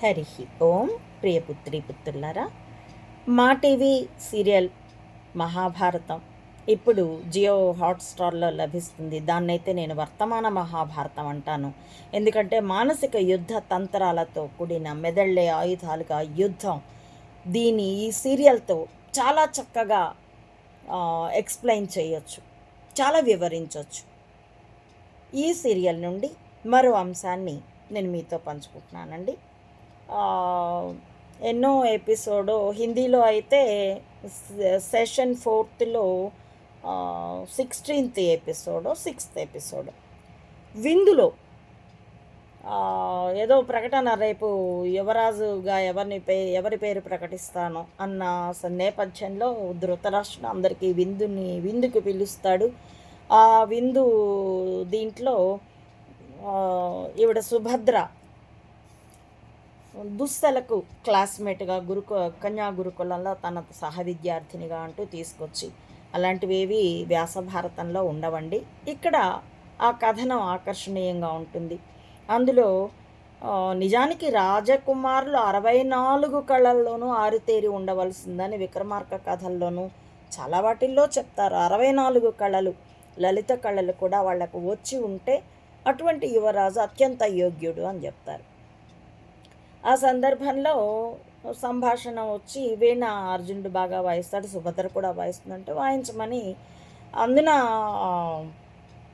హరి ఓం. ప్రియపుత్రి పుత్రులారా మా TV serial Mahabharatam. ఇప్పుడు జియో హాట్స్టార్లో లభిస్తుంది. దాన్నైతే నేను వర్తమాన మహాభారతం అంటాను. ఎందుకంటే మానసిక యుద్ధ తంత్రాలతో కూడిన మెదళ్ళే ఆయుధాలుగా యుద్ధం. దీని ఈ సీరియల్తో చాలా చక్కగా ఎక్స్ప్లెయిన్ చేయొచ్చు. చాలా వివరించవచ్చు ఈ సీరియల్ నుండి మరో అంశాన్ని నేను మీతో పంచుకుంటున్నానండి. ఎన్నో ఎపిసోడ్ హిందీలో అయితే సెషన్ ఫోర్త్లో సిక్స్టీన్త్ ఎపిసోడ్ సిక్స్త్ ఎపిసోడ్. విందులో ఏదో ప్రకటన రేపు యువరాజుగా ఎవరిని పే ఎవరి పేరు ప్రకటిస్తాను అన్న నేపథ్యంలో ధృతరాష్ట్రుడు అందరికీ విందుని విందుకు పిలుస్తాడు. ఆ విందు దీంట్లో ఈవిడ సుభద్ర దుస్తలకు క్లాస్మేట్గా గురుకు కన్యా గురుకులంలో తన సహ విద్యార్థినిగా అంటూ తీసుకొచ్చి అలాంటివేవి వ్యాసభారతంలో ఉండవండి. ఇక్కడ ఆ కథనం ఆకర్షణీయంగా ఉంటుంది. అందులో నిజానికి రాజకుమారులు అరవై నాలుగు కళల్లోనూ ఆరితేరి ఉండవలసిందని విక్రమార్క కథల్లోనూ చాలా వాటిల్లో చెప్తారు. అరవై నాలుగు కళలు లలిత కళలు కూడా వాళ్ళకు వచ్చి ఉంటే అటువంటి యువరాజు అత్యంత యోగ్యుడు అని చెప్తారు. ఆ సందర్భంలో సంభాషణ వచ్చి వీణ అర్జునుడు బాగా వాయిస్తాడు సుభద్ర కూడా వాయిస్తుందంటే వాయించమని అందున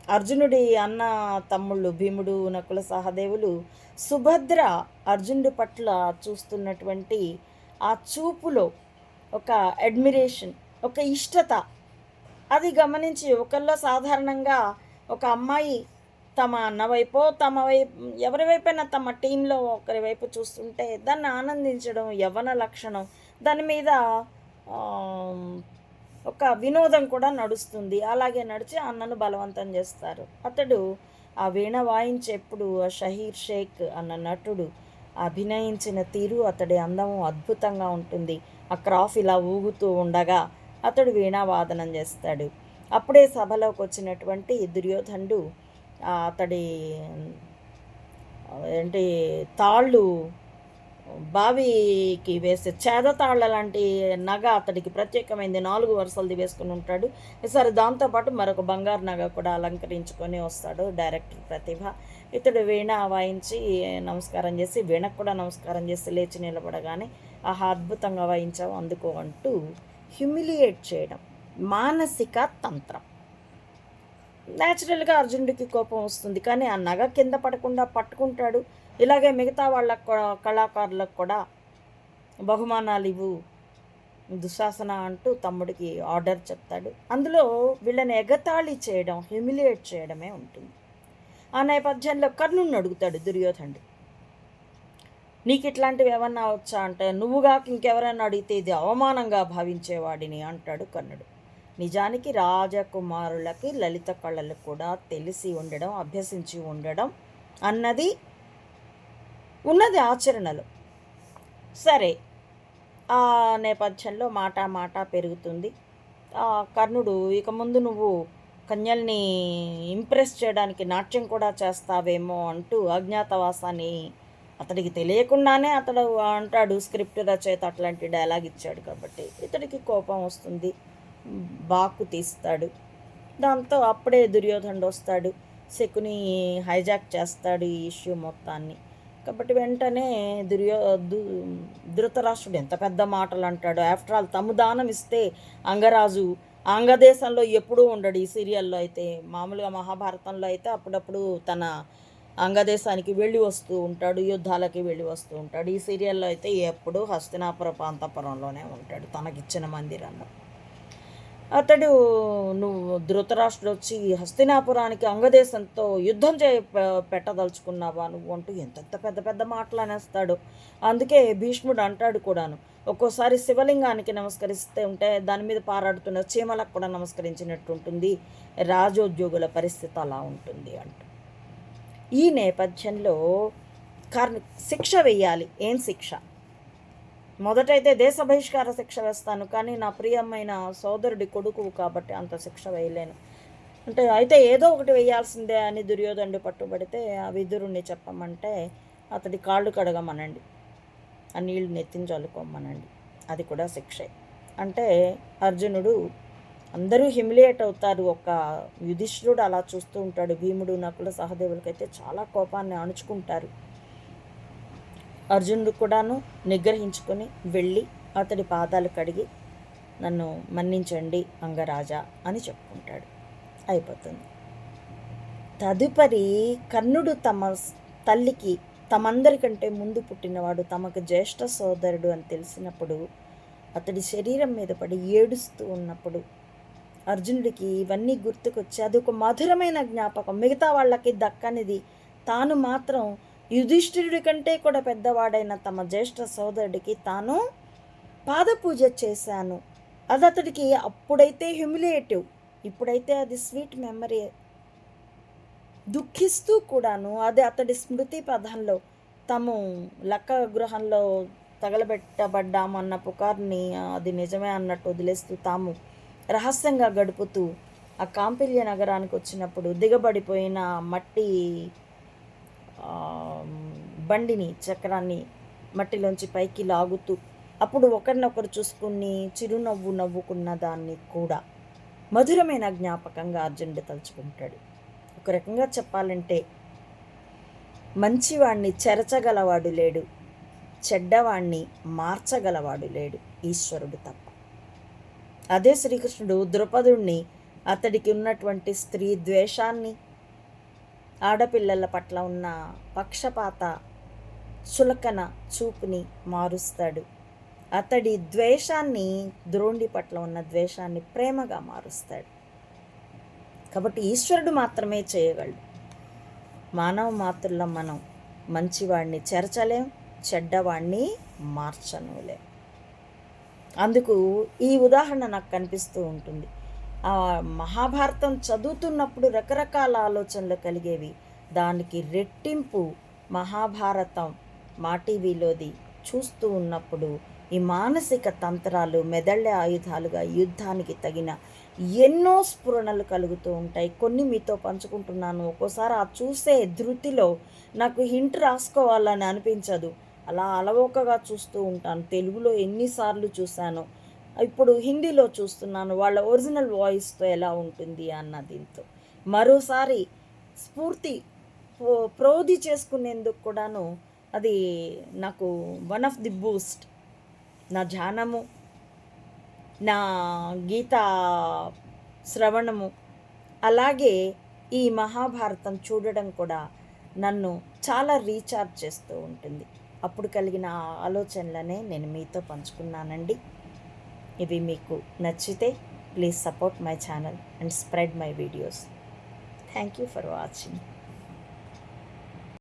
అర్జునుడి అన్న తమ్ముళ్ళు భీముడు నకుల సహదేవులు సుభద్ర అర్జునుడి పట్ల చూస్తున్నటువంటి ఆ చూపులో ఒక అడ్మిరేషన్ ఒక ఇష్టత. అది గమనించి ఒకళ్ళో సాధారణంగా ఒక అమ్మాయి తమ అన్న వైపో తమ వైపు ఎవరి వైపైనా తమ టీంలో ఒకరి వైపు చూస్తుంటే దాన్ని ఆనందించడం యవ్వన లక్షణం. దాని మీద ఒక వినోదం కూడా నడుస్తుంది. అలాగే నడిచి అన్నను బలవంతం చేస్తారు. అతడు ఆ వీణ వాయించేప్పుడు ఆ షహీర్ షేక్ అన్న నటుడు అభినయించిన తీరు అతడి అందము అద్భుతంగా ఉంటుంది. ఆ క్రాఫ్ ఇలా ఊగుతూ ఉండగా అతడు వీణావాదనం చేస్తాడు. అప్పుడే సభలోకి వచ్చినటువంటి దుర్యోధనుడు అతడి ఏంటి తాళ్ళు బావికి వేసే చేద తాళ్ళ లాంటి నగ అతడికి ప్రత్యేకమైంది. నాలుగు వరుసలది వేసుకుని ఉంటాడు. సరే దాంతోపాటు మరొక బంగారు నగ కూడా అలంకరించుకొని వస్తాడు డైరెక్టర్ ప్రతిభ. ఇతడు వీణ వాయించి నమస్కారం చేసి వీణకు కూడా నమస్కారం చేసి లేచి నిలబడగానే ఆహా అద్భుతంగా వాయించావు అందుకో అంటూ హ్యూమిలియేట్ చేయడం మానసిక తంత్రం. న్యాచురల్గా అర్జునుడికి కోపం వస్తుంది. కానీ ఆ నగ కింద పడకుండా పట్టుకుంటాడు. ఇలాగే మిగతా వాళ్ళ కళాకారులకు కూడా బహుమానాలు ఇవ్వు దుశాసన అంటూ తమ్ముడికి ఆర్డర్ చెప్తాడు. అందులో వీళ్ళని ఎగతాళి చేయడం హ్యూమిలియేట్ చేయడమే ఉంటుంది. ఆ నేపథ్యంలో కర్ణుని అడుగుతాడు దుర్యోధనుడు. నీకు ఇట్లాంటివి ఏమన్నా వచ్చా? అంటే నువ్వుగా ఇంకెవరైనా అడిగితే ఇది అవమానంగా భావించేవాడిని అంటాడు కర్ణుడు. నిజానికి రాజకుమారులకి లలిత కళలు కూడా తెలిసి ఉండడం అభ్యసించి ఉండడం అన్నది ఉన్నది ఆచరణలో. సరే ఆ నేపథ్యంలో మాట మాట పెరుగుతుంది. ఆ కర్ణుడు ఇక ముందు నువ్వు కన్యల్ని ఇంప్రెస్ చేయడానికి నాట్యం కూడా చేస్తావేమో అంటూ అజ్ఞాతవాసాన్ని అతడికి తెలియకుండానే అతడు అంటాడు స్క్రిప్ట్ రచయిత అట్లాంటి డైలాగ్ ఇచ్చాడు కాబట్టి. ఇతడికి కోపం వస్తుంది. బాకు తీస్తాడు. దాంతో అప్పుడే దుర్యోధనుడు వస్తాడు. శకుని హైజాక్ చేస్తాడు ఈ ఇష్యూ మొత్తాన్ని. కాబట్టి వెంటనే దుర్యో దు ధృతరాష్ట్రుడు ఎంత పెద్ద మాటలు అంటాడు. ఆఫ్టర్ ఆల్ తము దానం ఇస్తే అంగరాజు అంగదేశంలో ఎప్పుడూ ఉండడు. ఈ సీరియల్లో అయితే మామూలుగా మహాభారతంలో అయితే అప్పుడప్పుడు తన అంగదేశానికి వెళ్ళి వస్తూ ఉంటాడు. యుద్ధాలకి వెళ్ళి వస్తూ ఉంటాడు. ఈ సీరియల్లో అయితే ఎప్పుడూ హస్తినాపుర ప్రాంతపురంలోనే ఉంటాడు తనకిచ్చిన మందిరంలో. అతడు నువ్వు ధృతరాష్ట్రుడు వచ్చి హస్తినాపురానికి అంగదేశంతో యుద్ధం చే పె- పెట్టదలుచుకున్నావా నువ్వు అంటూ ఎంతెంత పెద్ద పెద్ద మాటలు అనేస్తాడు అందుకే భీష్ముడు అంటాడు కూడాను. ఒక్కోసారి శివలింగానికి నమస్కరిస్తే ఉంటే దాని మీద పారాడుతున్న చీమలకు కూడా నమస్కరించినట్టు ఉంటుంది రాజోద్యోగుల పరిస్థితి అలా ఉంటుంది అంటూ. ఈ నేపథ్యంలో కర్ శిక్ష వెయ్యాలి. ఏం శిక్ష? మొదటైతే దేశ బహిష్కార శిక్ష వేస్తాను కానీ నా ప్రియమైన సోదరుడి కొడుకు కాబట్టి అంత శిక్ష వేయలేను. అంటే అయితే ఏదో ఒకటి వేయాల్సిందే అని దుర్యోధనుడు పట్టుబడితే ఆ విదురుణ్ణి చెప్పమంటే అతడి కాళ్ళు కడగమనండి. ఆ నీళ్ళు నెత్తిన చల్లుకోమనండి. అది కూడా శిక్షే. అంటే అర్జునుడు అందరూ హ్యూమిలియేట్ అవుతారు. ఒక యుధిష్ఠుడు అలా చూస్తూ ఉంటాడు. భీముడు నకుల సహదేవులకైతే చాలా కోపాన్ని అణుచుకుంటారు అర్జునుడు కూడాను నిగ్రహించుకొని వెళ్ళి అతడి పాదాలు కడిగి నన్ను మన్నించండి అంగరాజా అని చెప్పుకుంటాడు. అయిపోతుంది. తదుపరి కర్ణుడు తమ తల్లికి తమందరికంటే ముందు పుట్టినవాడు తమకు జ్యేష్ఠ సోదరుడు అని తెలిసినప్పుడు అతడి శరీరం మీద పడి ఏడుస్తూ ఉన్నప్పుడు అర్జునుడికి ఇవన్నీ గుర్తుకొచ్చి అది ఒక మధురమైన జ్ఞాపకం. మిగతా వాళ్ళకి దక్కనిది. తాను మాత్రం యుధిష్ఠిరుడి కంటే కూడా పెద్దవాడైన తమ జ్యేష్ఠ సోదరుడికి తాను పాదపూజ చేశాను. అది అతడికి అప్పుడైతే హ్యూమిలేటివ్ ఇప్పుడైతే అది స్వీట్ మెమరీ దుఃఖిస్తూ కూడాను అది అతడి స్మృతి పదంలో తాము లక్క గృహంలో తగలబెట్టబడ్డామన్న పుకార్ని అది నిజమే అన్నట్టు వదిలేస్తూ తాము రహస్యంగా గడుపుతూ ఆ కాంపిల్య నగరానికి వచ్చినప్పుడు దిగబడిపోయిన మట్టి బండిని చక్రాన్ని మట్టిలోంచి పైకి లాగుతూ అప్పుడు ఒకరినొకరు చూసుకుని చిరునవ్వు నవ్వుకున్న దాన్ని కూడా మధురమైన జ్ఞాపకంగా అర్జునుడు తలుచుకుంటాడు. ఒక రకంగా చెప్పాలంటే మంచివాణ్ణి చెరచగలవాడు లేడు చెడ్డవాణ్ణి మార్చగలవాడు లేడు ఈశ్వరుడు తప్ప. అదే శ్రీకృష్ణుడు ద్రుపదుణ్ణి అతడికి ఉన్నటువంటి స్త్రీ ద్వేషాన్ని ఆడపిల్లల పట్ల ఉన్న పక్షపాత చులకన చూపుని మారుస్తాడు. అతడి ద్వేషాన్ని ద్రోణి పట్ల ఉన్న ద్వేషాన్ని ప్రేమగా మారుస్తాడు. కాబట్టి ఈశ్వరుడు మాత్రమే చేయగలడు. మానవ మాతృల మనం మంచివాడిని చేర్చలేం చెడ్డవాడిని మార్చనులేం. అందుకు ఈ ఉదాహరణ నాకు కనిపిస్తూ ఉంటుంది. మహాభారతం చదువుతున్నప్పుడు రకరకాల ఆలోచనలు కలిగేవి. దానికి రెట్టింపు మహాభారతం. మా టీవీలోది చూస్తూ ఉన్నప్పుడు ఈ మానసిక తంత్రాలు మెదళ్ళ ఆయుధాలుగా యుద్ధానికి తగిన ఎన్నో స్ఫురణలు కలుగుతూ ఉంటాయి. కొన్ని మీతో పంచుకుంటున్నాను. ఒక్కోసారి ఆ చూసే ధృతిలో నాకు హింట్ రాసుకోవాలని అనిపించదు. అలా అలవోకగా చూస్తూ ఉంటాను. తెలుగులో ఎన్నిసార్లు చూశాను ఇప్పుడు హిందీలో చూస్తున్నాను వాళ్ళ ఒరిజినల్ వాయిస్తో ఎలా ఉంటుంది అన్న దీంతో. మరోసారి స్ఫూర్తి ప్రోధి చేసుకునేందుకు కూడాను అది నాకు వన్ ఆఫ్ ది బూస్ట్. నా ధ్యానము నా గీత శ్రవణము అలాగే ఈ మహాభారతం చూడడం కూడా నన్ను చాలా రీఛార్జ్ చేస్తూ ఉంటుంది. అప్పుడు కలిగిన ఆలోచనలనే నేను మీతో పంచుకున్నానండి. ఇవి మీకు నచ్చితే please support my channel and spread my videos thank you for watching